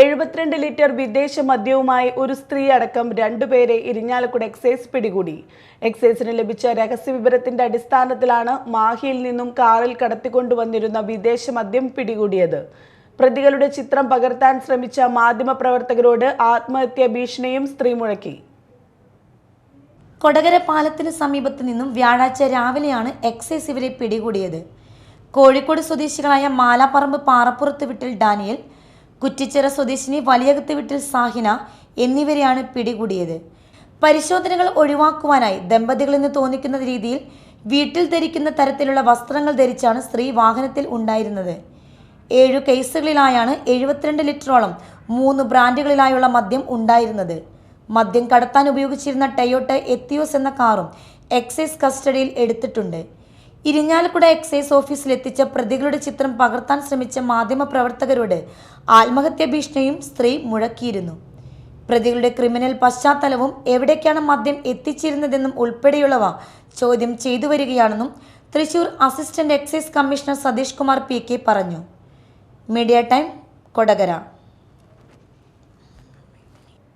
എഴുപത്തിരണ്ട് ലിറ്റർ വിദേശ മദ്യവുമായി ഒരു സ്ത്രീ അടക്കം രണ്ടുപേരെ ഇരിഞ്ഞാലക്കുട എക്സൈസ് പിടികൂടി. എക്സൈസിന് ലഭിച്ച രഹസ്യ വിവരത്തിന്റെ അടിസ്ഥാനത്തിലാണ് മാഹിയിൽ നിന്നും കാറിൽ കടത്തിക്കൊണ്ടുവന്നിരുന്ന വിദേശ മദ്യം പിടികൂടിയത്. പ്രതികളുടെ ചിത്രം പകർത്താൻ ശ്രമിച്ച മാധ്യമപ്രവർത്തകരോട് ആത്മഹത്യാ ഭീഷണിയും സ്ത്രീ മുഴക്കി. കൊടകര പാലത്തിന് സമീപത്ത് നിന്നും വ്യാഴാഴ്ച രാവിലെയാണ് എക്സൈസ് ഇവരെ പിടികൂടിയത്. കോഴിക്കോട് സ്വദേശികളായ മാലാപ്പറമ്പ് പാറപ്പുറത്ത് വിട്ടിൽ ഡാനിയൽ കുറ്റിച്ചിറ സ്വദേശിനി വലിയകത്ത് വീട്ടിൽ സാഹിന എന്നിവരെയാണ് പിടികൂടിയത്. പരിശോധനകൾ ഒഴിവാക്കുവാനായി ദമ്പതികളെന്ന് തോന്നിക്കുന്ന രീതിയിൽ വീട്ടിൽ ധരിക്കുന്ന തരത്തിലുള്ള വസ്ത്രങ്ങൾ ധരിച്ചാണ് സ്ത്രീ വാഹനത്തിൽ ഉണ്ടായിരുന്നത്. ഏഴു കേസുകളിലായാണ് എഴുപത്തിരണ്ട് ലിറ്ററോളം മൂന്ന് ബ്രാൻഡുകളിലായുള്ള മദ്യം ഉണ്ടായിരുന്നത്. മദ്യം കടത്താൻ ഉപയോഗിച്ചിരുന്ന ടയോട്ട എത്തിയോസ് എന്ന കാറും എക്സൈസ് കസ്റ്റഡിയിൽ എടുത്തിട്ടുണ്ട്. ഇരിഞ്ഞാലക്കുട എക്സൈസ് ഓഫീസിലെത്തിച്ച പ്രതികളുടെ ചിത്രം പകർത്താൻ ശ്രമിച്ച മാധ്യമപ്രവർത്തകരോട് ആത്മഹത്യാ ഭീഷണിയും സ്ത്രീ മുഴക്കിയിരുന്നു. പ്രതികളുടെ ക്രിമിനൽ പശ്ചാത്തലവും എവിടേക്കാണ് മദ്യം എത്തിച്ചിരുന്നതെന്നും ഉൾപ്പെടെയുള്ളവ ചോദ്യം ചെയ്തു വരികയാണെന്നും Thrissur assistant excise commissioner Satheesh Kumar P K പറഞ്ഞു. Media time Kodakara.